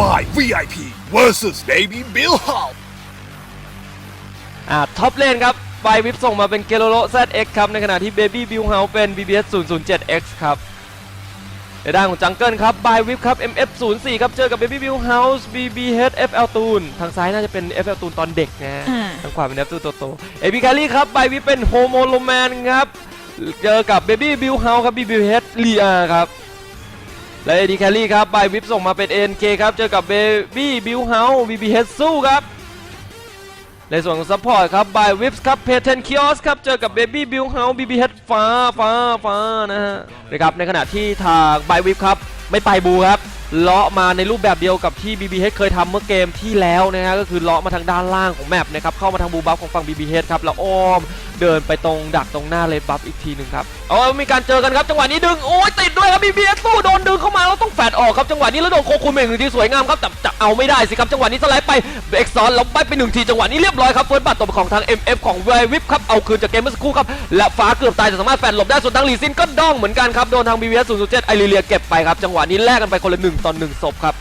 by VIP versus Baby Bill House อ่าท็อปเลนครับไฟวิปส่งมาเป็นเกโลโล ZX ครับ ในขณะที่ Baby Bill House เป็น BBS 007X ครับในด้านของจังเกิลครับบายวิปครับ MF 0 4 ครับ เจอกับ Baby Bill House BBH FL ตูนทางซ้ายน่าจะเป็น FL ตูนตอนเด็กนะฮะอ่าทางขวาเป็น FL ตูนโตโตเอ b ิคารี่ครับบายวิปเป็นโฮโมโลแมนครับ เจอกับ Baby Bill House ครับ BBH ลีอาครับ และเอดีแคลรี่ครับบวิปส่งมาเป็น NK ครับ เจอกับ Baby Bill House BBH สู้ครับ ในส่วนของซัพพอร์ตครับบายวิปครับเพเทนคิออสครับ เจอกับ Baby Bill House BBH ฟ้าฟ้าฟ้านะฮะนะครับในขณะที่ทางบายวิปครับ ไม่ไปบูครับเลาะมาในรูปแบบเดียวกับที่ BBH เคยทำเมื่อเกมที่แล้วนะฮะก็คือเลาะมาทางด้านล่างของแมปนะครับเข้ามาทางบูบัฟของฝั่ง BBH ครับแล้วอ้อม เดินไปตรงดักตรงหน้าเลดบัฟอีกทีหนึ่งครับเอามีการเจอกันครับจังหวะนี้ดึงโอ้ยติดด้วยครับ BBH สู้โดนดึงเข้ามาแล้วต้องแฟดออกครับจังหวะนี้แล้วโดนโคคุเมงหนึ่งทีสวยงามครับแต่จะเอาไม่ได้สิครับจังหวะนี้สไลด์ไปเอ็กซอนล้วไปไปหนึ่งทีจังหวะนี้เรียบร้อยครับเฟิร์สบัตตบของทาง MF ของไววิปครับเอาคืนจากเกมเมื่อสักครู่ครับและฟ้าเกือบตายแต่สามารถแฟดหลบได้ส่วนทางลีซินก็ด้องเหมือนกันครับโดนทาง BBS 007ไอริเลียเก็บไปครับจังหวะนี้แลกกันไปคนละหนึ่งต่อหนึ่งศพครับ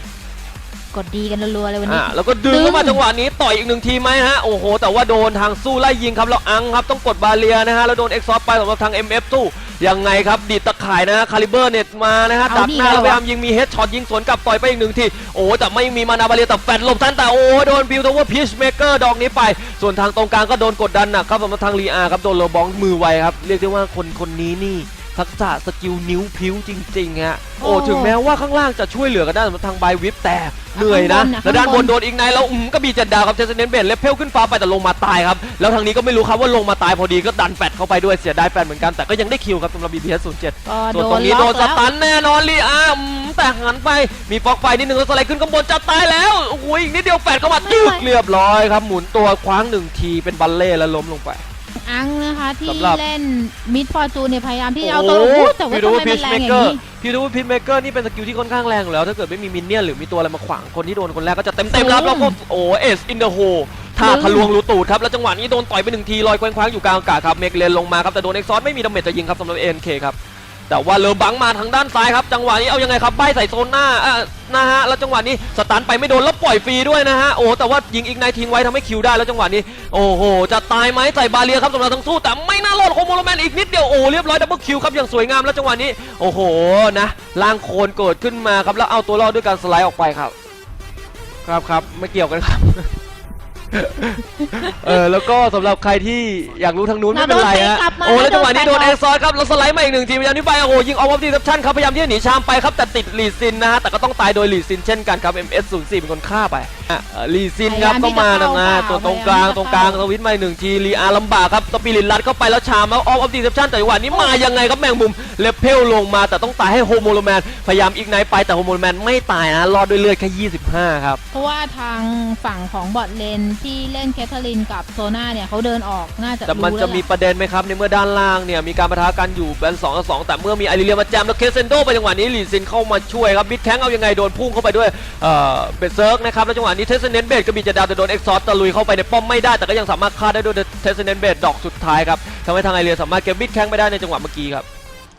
กดดีกันรัวๆเลยวันนี้ อ่าแล้วก็ดึงดึงเข้ามาจังหวะนี้ต่อยอีกหนึ่งทีไหมฮะ โอ้โห แต่ว่าโดนทางสู้ไล่ยิงครับแล้วอังครับต้องกดบาเรียนะฮะ แล้วโดนเอ็กซอไปสำหรับทาง MF สู้ยังไงครับดีดตะข่ายนะฮะคาลิเบอร์เน็ตมานะฮะเอาดักดิหน้าเอาแล้วพยายามยิงมีเฮดช็อตยิงสวนกลับต่อยไปอีกหนึ่งทีโอ้โหแต่ไม่มีมานาบาเรียแต่แฟนหลบทันแต่โอ้โหโดนบิวตัวว่าพีชเมเกอร์ดอกนี้ไป ส่วนทางตรงกลางก็โดนกดดันหนักครับสำหรับทางลีอาร์ครับโดนโลบองมือไวครับเรียกได้ว่าคนคนนี้นี่ ทักษะสกิลนิ้วพิ้วจริงๆฮะโอ้โอ้ถึงแม้ว่าข้างล่างจะช่วยเหลือกันได้สำหรับทางบายวิปแต่เหนื่อยนะข้างบนน่ะแล้วด้านบนข้างบนโดนอีกไนท์แล้วอืมก็มีเจ็ดดาวครับเทสเนนเบนเลฟเพลขึ้นฟ้าไปแต่ลงมาตายครับแล้วทางนี้ก็ไม่รู้ครับว่าลงมาตายพอดีก็ดันแฟดเข้าไปด้วยเสียดายแฟดเหมือนกันแต่ก็ยังได้คิวครับสำหรับ BPS 07 ก็ส่วนโดตรนงนี้ล็โดอนกสแล้ว ตันแน่นอนลีอาร์อืมแต่หันไปมีฟอกไฟนิดนึงแล้วสไลด์ขึ้นข้างบนจะตายแล้วโอ้โหอีกนิดเดียวแฟดเข้ามาจึกเรียบร้อยครับ หมุนตัวคว้างหนึ่งทีเป็นบัลเล่แล้วล้มลงไป อังนะคะ ที่สำหรับ เล่นมิดฟอร์จูนเนี่ยพยายามที่จะเอาโอ้ตัวโหโอ้โหแต่ว่าพี่ทำดูไมว่ามัพินชแรเมงอเกย่าองร์นี้พี่ดูว่าพิชเมเกอร์นี่เป็นสกิลที่ค่อนข้างแรงอยู่แล้ว ถ้าเกิดไม่มีมินเนี่ยนหรือมีตัวอะไรมาขวางคนที่โดนคนแรกก็จะเต็มเต็มๆแล้วแล้วก็โอ้เอสอินเดอะโฮท่าทะลวงรูตูดครับ แล้วจังหวะนี้โดนต่อยไปหนึ่งทีลอยเคว้งคว้างอยู่กลางอากาศครับเมกเลนลงมาครับแต่โดนเอ็กซอสไม่มีดาเมจจะยิงครับสำหรับเอ็นเคครับ แต่ว่าเลอบังมาทางด้านซ้ายครับ จังหวะนี้เอายังไงครับใบใส่โซนหน้าอะนะฮะแล้วจังหวะนี้สตันไปไม่โดนแล้วปล่อยฟรีด้วยนะฮะโอ้แต่ว่ายิงอีกนายทิ้งไว้ทำให้คิวได้แล้วจังหวะนี้โอ้โหจะตายไหมใส่บาเรียครับสำหรับทั้งสู้แต่ไม่น่ารอดโคโมโรแมนอีกนิดเดียวโอ้เรียบร้อยดับเบิลคิวครับอย่างสวยงามแล้วจังหวะนี้โอ้โหนะล่างโคลนเกิดขึ้นมาครับแล้วเอาตัวรอดด้วยการสไลด์ออกไปครับ ครับครับไม่เกี่ยวกันครับ เออแล้วก็สำหรับใครที่อยากรู้ทางนู้นไม่เป็นไรฮะเราโดนเตะกลับมาโอ้แล้วจังหวะนี้โดนโดนเอ็เตะกซอร์ครับแล้วสไลด์มาอีกหนึ่งทีพยายามที่ไปโอ้โหยิงออฟออฟดีเซปชั่นครับพยายามที่จะหนีชามไปครับแต่ติดลีซินนะฮะแต่ก็ต้องตายโดยลีซินเช่นกันครับ MS04 เป็นคนฆ่าไปอะเอ่อลีซินครับพยายามก็มานะที่จะนะเข้าตัวตรงกลางพยายามที่จะตรงกลางเข้าสวิตช์มาอีกหนึ่งทีลีอาร์ลำบากครับสปิริตลัดเข้าไปแล้วชามแล้วออฟออฟดีเซปชั่นแต่จังหวะนี้มายังไงครับแมงมุมเลเพลลงมาแต่ต้องตายให้โฮโมโลแมนพยายามอีกไนท์ไปแต่โฮโมโลแมนไม่ตายนะรอดด้วยเลือดแค่25ครับ เพราะว่าทางฝั่งของบอทเลนที่เล่นแคทเธอรีนกับโซนาเนี่ยเขาเดินออกน่าจะแต่มันรู้จะแล้วมีแหละประเด็นไหมครับ ในเมื่อด้านล่างเนี่ย มีการประทะกันอยู่เป็น2ต่อ2แต่เมื่อมีอาริเลียมาแจมแล้วเคเซนโดไปจังหวะนี้ลีซินเข้ามาช่วยครับบิดแข้งเอายังไงโดนพุ่งเข้าไปด้วยเอ่อเบสเซิร์กนะครับแล้วจังหวะนี้เทสเนนเบดก็บีจะดาวแต่โดนเอ็กซอสตะลุยเข้าไปในป้อมไม่ได้แต่ก็ยังสามารถฆ่าได้ด้วยเทสเนนเบดดอกสุดท้ายครับทำให้ทางไอเรียสามารถเก็บบิดแข้งไม่ได้ในจังหวะเมื่อกี้ครับ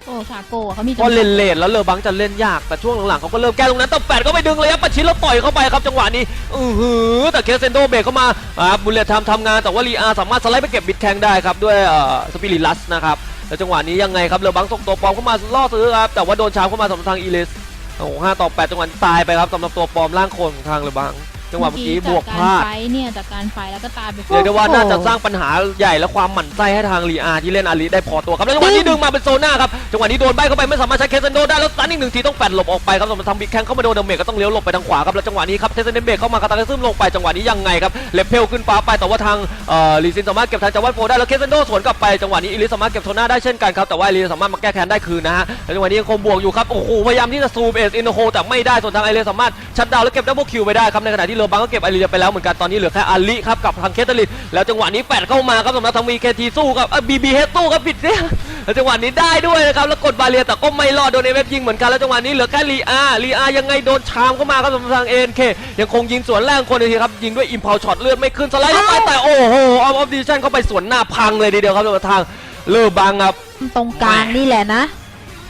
โอ้ชาโก้เขามีเพราะเลนเลนแล้วเลอบังจะเล่นยากแต่ช่วงหลังๆเขาก็เริ่มแก้ตรงนั้นต่แปดก็ไปดึงระยะประชิดแล้วต่อยเข้าไปครับจังหวะนี้อือหือแต่เคสเซนโดเบรกเข้ามาอ่าบุลเลตทำทำงานแต่ว่าลีอาสามารถสไลด์ไปเก็บบิดแข้งได้ครับด้วยเอ่อสปิริลัสนะครับแล้วจังหวะนี้ยังไงครับเลอบังส่งตัวปลอมเข้ามาล่อซื้อครับแต่ว่าโดนชามเข้ามาสำหรับทางอีเลสโอ้โหห้าต่อแปดจังหวะนี้ตายไปครับสำหรับตัวปลอมร่างโคลนของทางเลอบัง จังหวะเมื่อกี้บวกพลาด จากรไฟเนี่ยจากการไฟแล้วก็ตายไปเรียกได้ว่าน่าจะสร้างปัญหาใหญ่และความหมั่นไส้ให้ทางลีอาที่เล่นอาลีได้พอตัวครับแล้วจังหวะนี้ดึงมาเป็นโซน่าครับจังหวะนี้โดนใบเข้าไปไม่สามารถใช้เคสเซนโดได้แล้วตันอีกหนึ่งทีต้องแปดหลบออกไปครับสำหรับทำบิ๊กแข้งเข้ามาโดนดาเมจก็ต้องเลี้ยวหลบไปทางขวาครับแล้วจังหวะนี้ครับเทสเซนเบรกเข้ามาคาตาซึมลงไปจังหวะนี้ยังไงครับเลเพลขึ้นฟ้าไปแต่ว่าทางเอ่อลีซินสามารถเก็บทางจาวัตโฟได้แล้วเคสเซนโดสวนกลับไปจังหวะนี้อิลิสสามารถเก็บโซน่าได้เช่นกันครับแต่ว่าอิลิสสามารถมาแก้แค้นได้คืนนะฮะแล้วจังหวะนี้ยังคงบวกอยู่ครับโอ้โหพยายามที่จะซูมเอสอินโฮแต่ไม่ได้ส่วนทางไอเรียสามารถชัดดาวน์แล้วเก็บดับเบิลคิวไปได้ครับในขณะที่เลอบังก็เก็บไอเรียไปแล้วเหมือนกันตอนนี้เหลือแค่อาลีครับกับทางเคทเทอรินแล้วจังหวะนี้แปดเข้ามาครับสำหรับทางมีเคทีสู้กับบีบีเฮดสู้ครับผิดเสียแล้วจังหวะนี้ได้ด้วยนะครับแล้วกดบาเรียแต่ก็ไม่รอดโดนเอเวฟยิงเหมือนกันแล้วจังหวะนี้เหลือแค่ลีอาลีอายังไงโดนชามเข้ามาครับสำหรับทางเอ็นเคยังคงยิงสวนแรงคนทีครับยิงด้วยอิมพาวช็อตเลือดไม่ขึ้นสไลด์เข้าไปแต่โอ้โหออฟออฟดิชั่นเข้าไปสวนหน้าพังเลยทีเดียวครับสำหรับทางเลอบังครับตรงกลางนี่แหละนะ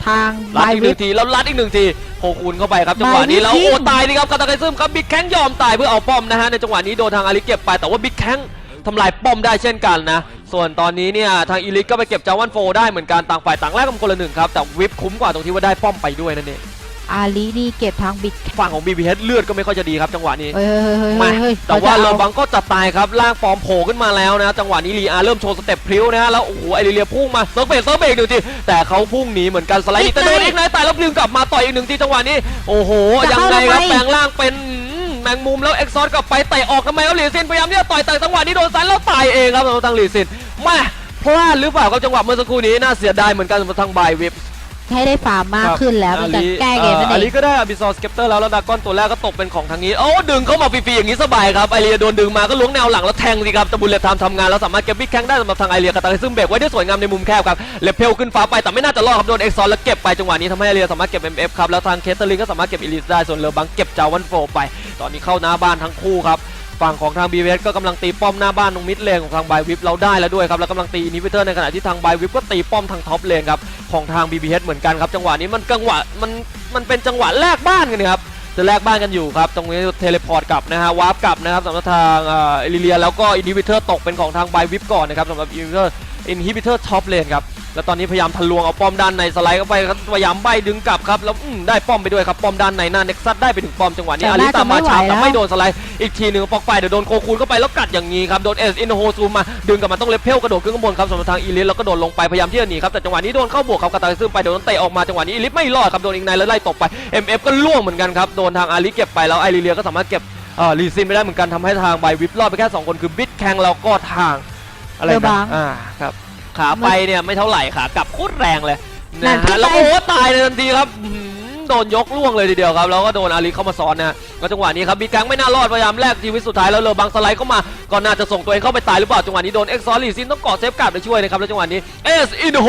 ทางลับาดยอีกหวินึ่ปงทีแล้วลัดอีกหนึ่งทีโคคูนเข้าไปครับจังหวะนี้บายวิปแล้วยิงโอ้ตายนี่ครับกาตาไกซึมครับบิ๊กแข้งยอมตายเพื่อเอาป้อมนะฮะในจังหวะนี้โดนทางอาริเก็บไปแต่ว่าบิ๊กแข้งทำลายป้อมได้เช่นกันนะ ส่วนตอนนี้เนี่ยทางอีลิทก็ไปเก็บจาวันโฟได้เหมือนกันต่างฝ่ายต่างแลกกันคนละหนึ่งครับแต่วิปคุ้มกว่าตรงที่ว่าได้ป้อมไปด้วยนั่นเอง อาลีนี่เก็บทางบิด ฝั่งของ BBH เลือดก็ไม่ค่อยจะดีครับจังหวะนี้เฮ้ยเฮ้ยเฮ้ยมาเฮ้ยแต่ว่าขจะเลออบังก็จะตายครับล่างฟอร์มโผล่ขึ้นมาแล้วนะ จังหวะนี้ลีอาเริ่มโชว์สเต็ปพริ้วนะฮะแล้วโอ้โหไอริเลียพุ่งมาเซิร์ฟเบรกเซิร์ฟเบรกหนึ่งทีแต่เขาพุ่งหนีเหมือนกันสไลด์หนีแต่โดนอีกนายตายแล้วดึงกลับมาต่อยอีกหนึ่งทีจังหวะนี้โอ้โหยังไงครับแปลงร่างเป็นอืมแมงมุมแล้วเอ็กซอร์กลับไปเตะออกทำไมครับหลีซินพยายามที่จะต่อยแต่จังหวะนี้โดนซันแล้วตายเองครับสำหรับทางหลีซินแม่พลาดหรือเปล่าครับจังหวะเมื่อสักครู่นี้น่าเสียดายเหมือนกันสำหรับทางบายวิป ให้ได้ฟาร์มมากขึ้นแล้วเป็นการแก้เกมนั่นอาเอลีงก็ได้อบิซอสเก็ปเตอร์แล้วแล้วดากอนตัวแรกก็ตกเป็นของทางนี้โอ้ดึงเข้ามาฟรีๆอย่างนี้สบายครับไอเรียโดนดึงมาก็ล้วงแนวหลังแล้วแทงสิครับตะบุลเลตทำทำงานแล้วสามารถเก็บบิ๊กแข้งได้สำหรับทางไอเรียกาตาซึ่งเบรกไว้ได้สวยงามในมุมแคบครับเลเพลขึ้นฟ้าไปแต่ไม่น่าจะรอดครับโดนเอ็กซอนแล้วเก็บไปจังหวะนี้ทำให้ไอเรียสามารถเก็บ MF ครับแล้วทางเคสเตอร์ลิงก็สามารถเก็บอีลิสได้ส่วนเลอบังเก็บจาวันโฟไป ตอนนี้เข้าหน้าบ้านทั้งคู่ครับ ฝั่งของทาง b ีเก็กำลังตีป้อมหน้าบ้านตรงมิดเลนของทางบายวิปเราได้แล้วด้วยครับแล้วกำลังตีอินิเวเตอร์ในขณะที่ทางบายวิปก็ตีป้อมทางท็อปเลนครับของทาง b ีเหมือนกันครับจังหวะนี้มันจังหวะมันมันเป็นจังหวะแลกบ้านกันครับจะแลกบ้านกันอยู่ครับตรงนี้เทเลพอร์ตกลับนะฮะวาร์ปกลับนะครับสำหรับทางเอลิเลียแล้วก็อินฮิบิเตอร์ตกเป็นของทางบายวิปก่อนนะครับสำหรับอินฮิบิเตอร์อินฮิบิเตอร์ท็อปเลนครับ แล้วตอนนี้พยายามทะลวงเอาป้อมด้านในสไลด์เข้าไปครับพยายามใบดึงกลับครับแล้วอืมได้ป้อมไปด้วยครับป้อมด้านในหน้าเน็กซัสได้ไปถึงป้อมจังหวะนี้แต่อาริน่าตาจะมาไม่ไหวช้าแต่แล้วไม่โดนสไลด์อีกทีหนึ่งปอกไฟเดี๋ยวโดนโคคูนเข้าไปแล้วกัดอย่างนี้ครับโดนเอสอินโฮซูมมาดึงกลับมาต้องเลเพลกระโดดขึ้นข้างบนครับสำหรับทางอีลิทแล้วก็โดดลงไปพยายามที่จะหนีครับแต่จังหวะนี้โดนเข้าบวกครับกระตายซึมไปโดนเตะออกมาจังหวะนี้อีลิทไม่รอดครับโดนอีกนายแล้วไล่ตบไป MF ก็ล่วงเหมือนกันครับโดนทางอาริเก็บไปแล้วไอริเลียก็สามารถเก็บเอ่อลีซินไม่ได้เหมือนกันทำให้ทางไบวิปรอดไปแค่สองคนคือบิดแคงแล้วก็ทางอะไรเลอบันะงอ่าครับ ขาไปเนี่ยไม่เท่าไหร่ขากลับโคตรแรงเลยนั่นะนที่ฮะแล้วไปโอ้ตายเลยทันทีครับอื้อหือโดนยกล่วงเลยทีเดียวครับแล้วก็โดนอาริเข้ามาซ้อนนะฮะก็จังหวะนี้ครับบีแกงไม่น่ารอดพยายามแลกชีวิตสุดท้ายแล้วเลอบังสไลด์เข้ามาก็น่าจะส่งตัวเองเข้าไปตายหรือเปล่าจังหวะนี้โดนเอ็กซ์ซอลีซินต้องเกาะเซฟการ์ดไปช่วยนะครับแล้วจังหวะนี้เอสอินโฮ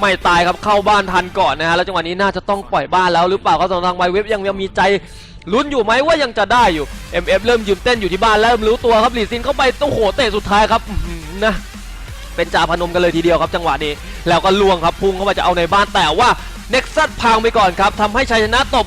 ไม่ตายครับเข้าบ้านทันก่อนนะฮะแล้วจังหวะนี้น่าจะต้องปล่อยบ้านแล้วหรือเปล่าก็สำหรับทางไวเว็บยังยังมีใจลุ้นอยู่ไหมว่ายังจะได้อยู่ MF เริ่มยืมเต้นอยู่ที่บ้านแล้วเริ่มรู้ตัวครับลีซินเข้าไปโอ้โหเตะสุดท้ายครับอื้อหือนะ เป็นจ่าพนมกันเลยทีเดียวครับจังหวะนี้ แล้วก็ล่วงครับพุ่งเข้ามาจะเอาในบ้านแต่ว่าเน็กซัสพังไปก่อนครับทำให้ชัยชนะตก